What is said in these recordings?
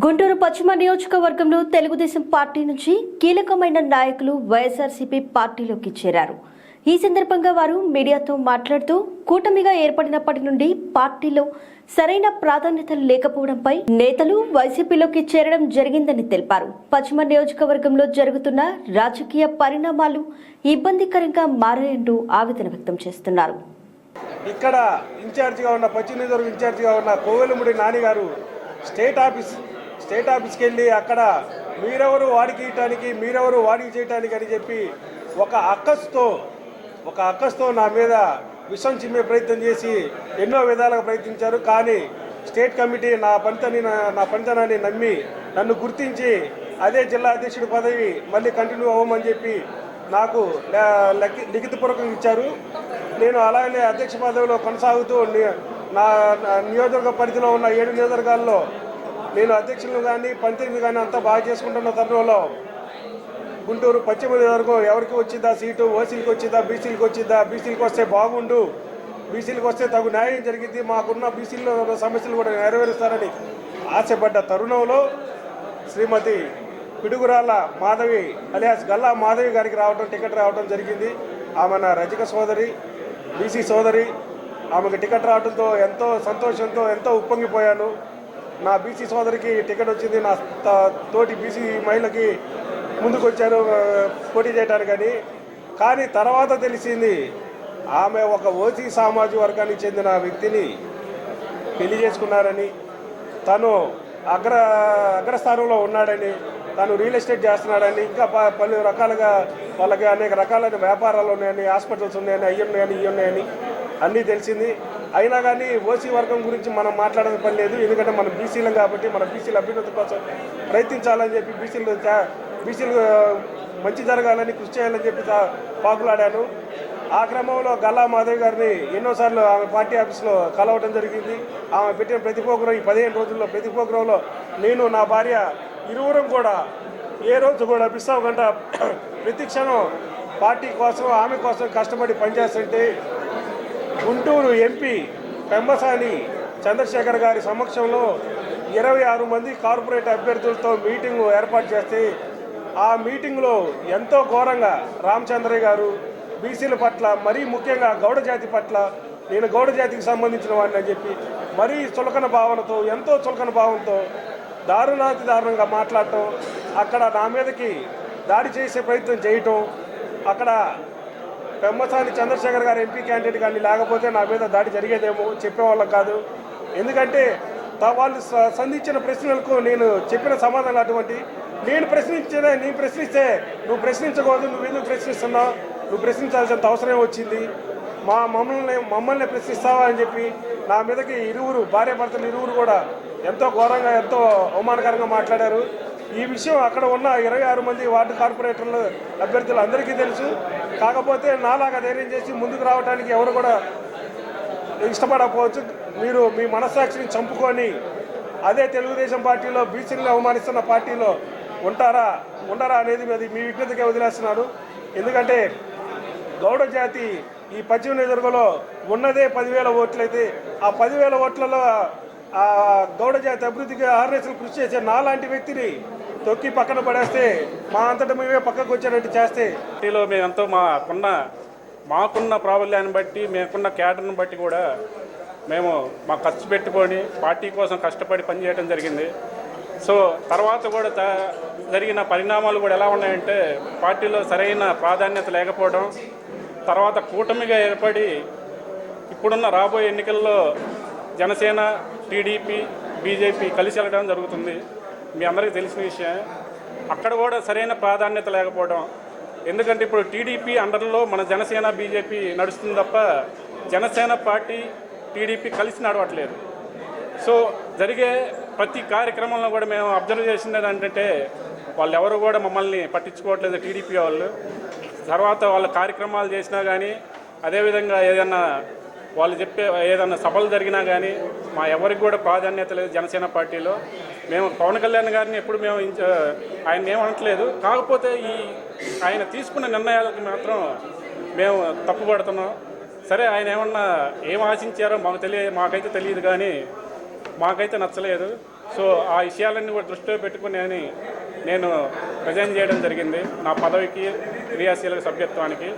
గుంటూరు పశ్చిమ నియోజకవర్గంలో తెలుగుదేశం పార్టీ నుంచి కీలకమైన నాయకులు వైఎస్ఆర్సీపీ పార్టీలోకి చేరారు. ఈ సందర్భంగా వారు మీడియాతో మాట్లాడుతూ కూటమిగా ఏర్పడినప్పటి నుండి పార్టీలో సరైన ప్రాధాన్యత లేకపోవడంపై నేతలు వైసీపీలోకి చేరడం జరిగిందని తెలిపారు. పశ్చిమ నియోజకవర్గంలో జరుగుతున్న రాజకీయ పరిణామాలు ఇబ్బందికరంగా మారాయంటూ ఆవేదన వ్యక్తం చేస్తున్నారు. ఇక్కడ ఇన్ఛార్జిగా ఉన్న పశ్చిమ నియోజకవర్గం ఇన్ఛార్జిగా ఉన్న కోవెలముడి నాని గారు స్టేట్ ఆఫీస్ స్టేట్ ఆఫీస్కి వెళ్ళి అక్కడ మీరెవరు వాడికి ఇయటానికి మీరెవరు వాడికి చేయటానికి అని చెప్పి ఒక అక్కస్తో ఒక అక్కస్తో నా మీద విషం చిమ్మే ప్రయత్నం చేసి ఎన్నో విధాలుగా ప్రయత్నించారు. కానీ స్టేట్ కమిటీ నా పనితని నా పనితనాన్ని నమ్మి నన్ను గుర్తించి అదే జిల్లా అధ్యక్షుడి పదవి మళ్ళీ కంటిన్యూ అవ్వమని చెప్పి నాకు లిఖితపూర్వకంగా ఇచ్చారు. నేను అలాగే అధ్యక్ష పదవిలో కొనసాగుతూ నా నా నియోజకవర్గ పరిధిలో ఉన్న ఏడు నియోజకవర్గాల్లో నేను అధ్యక్షులను కానీ పంచాయతీ కానీ అంతా బాగా చేసుకుంటున్న తరుణంలో గుంటూరు పశ్చిమ వరకు ఎవరికి వచ్చిందా సీటు? ఓసీలకు వచ్చిందా? బీసీలకు వచ్చిందా? బీసీలకు వస్తే బాగుండు. బీసీలకు వస్తే తగు న్యాయం జరిగింది మాకున్న బీసీల్లో సమస్యలు కూడా నెరవేరుస్తారని ఆశపడ్డ తరుణంలో శ్రీమతి పిడుగురాళ్ళ మాధవి అలియాస్ గల్లా మాధవి గారికి రావడం టికెట్ రావడం జరిగింది. ఆమె నా రజక సోదరి బీసీ సోదరి. ఆమెకు టికెట్ రావడంతో ఎంతో సంతోషంతో ఎంతో ఉప్పొంగిపోయాను. నా బీసీ సోదరికి టికెట్ వచ్చింది. నా త- తోటి బీసీ మహిళకి ముందుకు వచ్చారు పోటీ చేయడానికని కానీ తర్వాత తెలిసింది ఆమె ఒక ఓసీ సామాజిక వర్గానికి చెందిన వ్యక్తిని పెళ్ళి చేసుకున్నారని. తను అగ్ర అగ్రస్థానంలో ఉన్నాడని తను రియల్ ఎస్టేట్ చేస్తున్నాడని ఇంకా ప- పలు రకాలుగా వాళ్ళకి అనేక రకాలైన వ్యాపారాలు ఉన్నాయని హాస్పిటల్స్ ఉన్నాయని అవి ఉన్నాయని ఇవి ఉన్నాయని అన్నీ తెలిసింది. అయినా కానీ ఓసీ వర్గం గురించి మనం మాట్లాడడం పని లేదు. ఎందుకంటే మనం బీసీలం కాబట్టి మన బీసీల అభ్యున్నతి కోసం ప్రయత్నించాలని చెప్పి బీసీలు బీసీలు మంచి జరగాలని కృషి చేయాలని చెప్పి తా- పాకులాడాను. ఆ క్రమంలో గల్లా మాధవ్ గారిని ఎన్నోసార్లు ఆమె పార్టీ ఆఫీస్లో కలవడం జరిగింది. ఆమె పెట్టిన ప్రతి ప్రోగ్రాం ఈ పదిహేను రోజుల్లో ప్రతి ప్రోగ్రాంలో నేను నా భార్య ఇరువురం కూడా ఏ రోజు కూడా మిస్ గంట ప్రతి క్షణం పార్టీ కోసం ఆమె కోసం కష్టపడి పనిచేస్తుంటే గుంటూరు ఎంపీ పెంబసాని చంద్రశేఖర్ గారి సమక్షంలో ఇరవై ఆరు మంది కార్పొరేట్ అభ్యర్థులతో మీటింగ్ ఏర్పాటు చేస్తే ఆ మీటింగ్లో ఎంతో ఘోరంగా రామచంద్రయ్య గారు బీసీల పట్ల మరీ ముఖ్యంగా గౌడ జాతి పట్ల నేను గౌడ జాతికి సంబంధించిన వాడిని అని చెప్పి మరీ చులకన భావనతో ఎంతో చులకన భావంతో దారుణాతి దారుణంగా మాట్లాడటం అక్కడ నా మీదకి దాడి చేసే ప్రయత్నం చేయటం అక్కడ పెమ్మసాని చంద్రశేఖర్ గారు ఎంపీ క్యాండిడేట్ కానీ లేకపోతే నా మీద దాడి జరిగేదేమో చెప్పేవాళ్ళం కాదు. ఎందుకంటే వాళ్ళు సంధించిన ప్రశ్నలకు నేను చెప్పిన సమాధానం అటువంటి నేను ప్రశ్నించిన నేను ప్రశ్నిస్తే నువ్వు ప్రశ్నించకూడదు నువ్వు ఎందుకు ప్రశ్నిస్తున్నావు? నువ్వు ప్రశ్నించాల్సినంత అవసరం వచ్చింది. మా మమ్మల్ని మమ్మల్ని ప్రశ్నిస్తావా అని చెప్పి నా మీదకి ఇరువురు భార్య భర్తలు ఇరువురు కూడా ఎంతో ఘోరంగా ఎంతో అవమానకరంగా మాట్లాడారు. ఈ విషయం అక్కడ ఉన్న ఇరవై ఆరు మంది వార్డు కార్పొరేటర్లు అభ్యర్థులు అందరికీ తెలుసు. కాకపోతే నాలాగా ధైర్యం చేసి ముందుకు రావడానికి ఎవరు కూడా ఇష్టపడకపోవచ్చు. మీరు మీ మనస్సాక్షిని చంపుకొని అదే తెలుగుదేశం పార్టీలో బీసీని అవమానిస్తున్న పార్టీలో ఉంటారా? ఉండరా అనేది అది మీ విజ్ఞతకే వదిలేస్తున్నారు. ఎందుకంటే గౌడ జాతి ఈ పశ్చిమ నియోజకవర్గంలో ఉన్నదే పదివేల ఓట్లయితే ఆ పదివేల ఓట్లలో గౌడ జాతి అభివృద్ధికి ఆర్ఎస్ఎల్ కృషి చేసే నాలాంటి వ్యక్తిని తొక్కి పక్కన పడేస్తే మా అంతటా మేమే పక్కకు వచ్చేటట్టు చేస్తే. పార్టీలో మేమంతా మాకున్న మాకున్న ప్రాబల్యాన్ని బట్టి మేకున్న క్యాడర్ని బట్టి కూడా మేము మా ఖర్చు పెట్టుకొని పార్టీ కోసం కష్టపడి పనిచేయడం జరిగింది. సో తర్వాత కూడా త- జరిగిన పరిణామాలు కూడా ఎలా ఉన్నాయంటే పార్టీలో సరైన ప్రాధాన్యత లేకపోవడం తర్వాత కూటమిగా ఏర్పడి ఇప్పుడున్న రాబోయే ఎన్నికల్లో జనసేన టీడీపీ బీజేపీ కలిసి వెళ్ళడం జరుగుతుంది. మీ అందరికీ తెలిసిన విషయం అక్కడ కూడా సరైన ప్రాధాన్యత లేకపోవడం. ఎందుకంటే ఇప్పుడు టీడీపీ అండర్లో మన జనసేన బీజేపీ నడుస్తుంది తప్ప జనసేన పార్టీ టీడీపీ కలిసి నడవట్లేదు. సో జరిగే ప్రతి కార్యక్రమంలో కూడా మేము అబ్జర్వ్ చేసింది ఏంటంటే వాళ్ళు ఎవరు కూడా మమ్మల్ని పట్టించుకోవట్లేదు టీడీపీ వాళ్ళు. తర్వాత వాళ్ళ కార్యక్రమాలు చేసినా కానీ అదేవిధంగా ఏదైనా వాళ్ళు చెప్పే ఏదైనా సభలు జరిగినా కానీ మా ఎవరికి కూడా ప్రాధాన్యత లేదు జనసేన పార్టీలో. మేము పవన్ కళ్యాణ్ గారిని ఎప్పుడు మేము ఆయన ఏమనట్లేదు కాకపోతే ఈ ఆయన తీసుకున్న నిర్ణయాలకు మాత్రం మేము తప్పుపడుతున్నాం సరే ఆయన ఏమన్నా ఏం ఆశించారో మాకు తెలియ మాకైతే తెలియదు కానీ మాకైతే నచ్చలేదు. సో ఆ విషయాలన్నీ కూడా దృష్టిలో పెట్టుకుని అని నేను రిజైన్ చేయడం జరిగింది. నా పదవికి క్రియాశీలక సభ్యత్వానికి.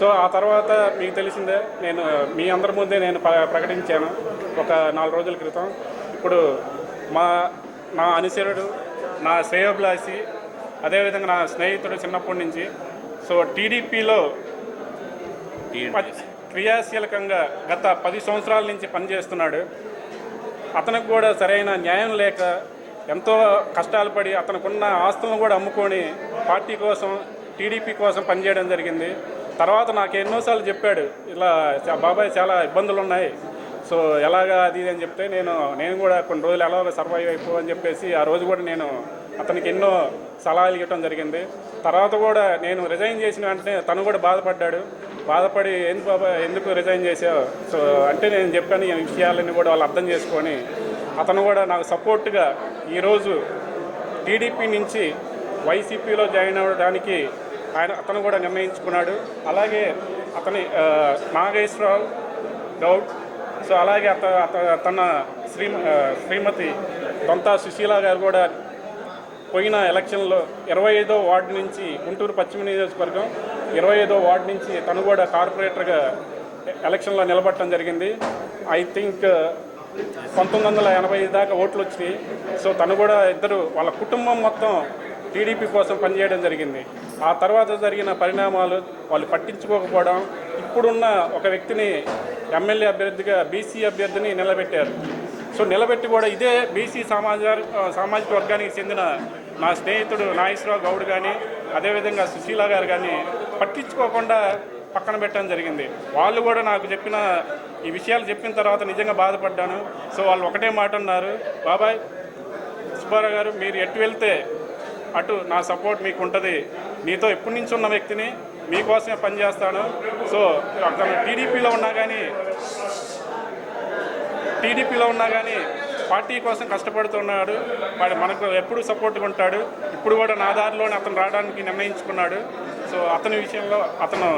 సో ఆ తర్వాత మీకు తెలిసిందే నేను మీ అందరి ముందే నేను ప్రకటించాను ఒక నాలుగు రోజుల క్రితం. ఇప్పుడు మా నా అనుచరుడు నా శ్రేయోభిలాషి అదేవిధంగా నా స్నేహితుడు చిన్నప్పటి నుంచి. సో టీడీపీలో పది క్రియాశీలకంగా గత పది సంవత్సరాల నుంచి పనిచేస్తున్నాడు. అతనికి కూడా సరైన న్యాయం లేక ఎంతో కష్టాలు పడి అతనుకున్న ఆస్తులను కూడా అమ్ముకొని పార్టీ కోసం టీడీపీ కోసం పనిచేయడం జరిగింది. తర్వాత నాకు ఎన్నోసార్లు చెప్పాడు ఇలా బాబాయ్ చాలా ఇబ్బందులు ఉన్నాయి సో ఎలాగా అది ఇది అని చెప్తే నేను నేను కూడా కొన్ని రోజులు ఎలాగో సర్వైవ్ అయిపో అని చెప్పేసి ఆ రోజు కూడా నేను అతనికి ఎన్నో సలహాలు ఇవ్వడం జరిగింది. తర్వాత కూడా నేను రిజైన్ చేసిన వెంటనే తను కూడా బాధపడ్డాడు. బాధపడి ఎందుకు బాబా ఎందుకు రిజైన్ చేసావు? సో అంటే నేను చెప్పాను ఈ విషయాలన్నీ కూడా వాళ్ళు అర్థం చేసుకొని అతను కూడా నాకు సపోర్ట్గా ఈరోజు టీడీపీ నుంచి వైసీపీలో జాయిన్ అవ్వడానికి ఆయన అతను కూడా నిర్ణయించుకున్నాడు. అలాగే అతని నాగేశ్వరరావు గౌడ్ సో అలాగే అత తన శ్రీ శ్రీమతి దొంతా సుశీల గారు కూడా పోయిన ఎలక్షన్లో ఇరవై ఐదో వార్డు నుంచి గుంటూరు పశ్చిమ నియోజకవర్గం ఇరవై ఐదో వార్డు నుంచి తను కూడా కార్పొరేటర్గా ఎలక్షన్లో నిలబడటం జరిగింది. ఐ థింక్ పంతొమ్మిది వందల ఎనభై దాకా ఓట్లు వచ్చినాయి. సో తను కూడా ఇద్దరు వాళ్ళ కుటుంబం మొత్తం టీడీపీ కోసం పనిచేయడం జరిగింది. ఆ తర్వాత జరిగిన పరిణామాలు వాళ్ళు పట్టించుకోకపోవడం ఇప్పుడున్న ఒక వ్యక్తిని ఎమ్మెల్యే అభ్యర్థిగా బీసీ అభ్యర్థిని నిలబెట్టారు. సో నిలబెట్టి కూడా ఇదే బీసీ సమాజ సామాజిక వర్గానికి చెందిన నా స్నేహితుడు నాగేశ్వరరావు గౌడ్ కానీ అదేవిధంగా సుశీల గారు కానీ పట్టించుకోకుండా పక్కన పెట్టడం జరిగింది. వాళ్ళు కూడా నాకు చెప్పిన ఈ విషయాలు చెప్పిన తర్వాత నిజంగా బాధపడ్డాను. సో వాళ్ళు ఒకటే మాట అన్నారు బాబాయ్ సుబ్బారావు గారు మీరు ఎటు వెళ్తే అటు నా సపోర్ట్ మీకు ఉంటుంది నీతో ఎప్పటి నుంచి ఉన్న వ్యక్తిని మీకోసమే పనిచేస్తాను. సో అతను టీడీపీలో ఉన్నా కానీ టీడీపీలో ఉన్నా కానీ పార్టీ కోసం కష్టపడుతున్నాడు. వాడు మనకు ఎప్పుడు సపోర్ట్గా ఉంటాడు. ఇప్పుడు కూడా నా దారిలోనే అతను రావడానికి నిర్ణయించుకున్నాడు. సో అతని విషయంలో అతను